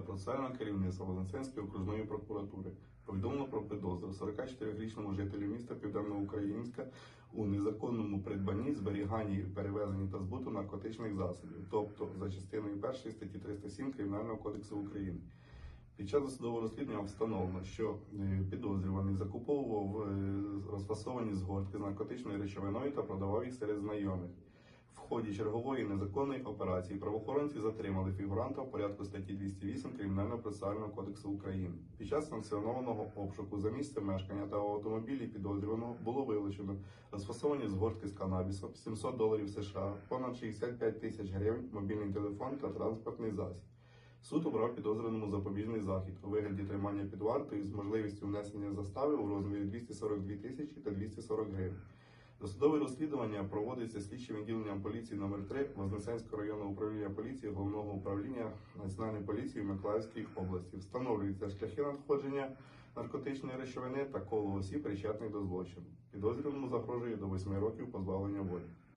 процесуального керівництва Вознесенської окружної прокуратури повідомлено про підозру 44-річному жителю міста Південноукраїнська у незаконному придбанні, зберіганні, перевезенні та збуту наркотичних засобів, тобто за частиною 1 статті 307 Кримінального кодексу України. Під час досудового розслідування встановлено, що е, підозрюваний закуповував е, розфасовані згортки з наркотичною речовиною та продавав їх серед знайомих. В ході чергової незаконної операції правоохоронці затримали фігуранта в порядку статті 208 Кримінального процесуального кодексу України. Під час санкціонованого обшуку за місцем мешкання та автомобілі підозрюваного було вилучено розфасовані згортки з канабісом, 700 доларів США, понад 65 тисяч гривень, мобільний телефон та транспортний засіб. Суд обрав підозрюваному запобіжний захід у вигляді тримання під вартою з можливістю внесення застави у розмірі 242 тисячі та 240 гривень. Досудове розслідування проводиться слідчим відділенням поліції номер 3 Вознесенського районного управління поліції головного управління Національної поліції в Миколаївській області. Встановлюються шляхи надходження наркотичної речовини та коло осіб, причетних до злочину. Підозрюваному загрожує до 8 років позбавлення волі.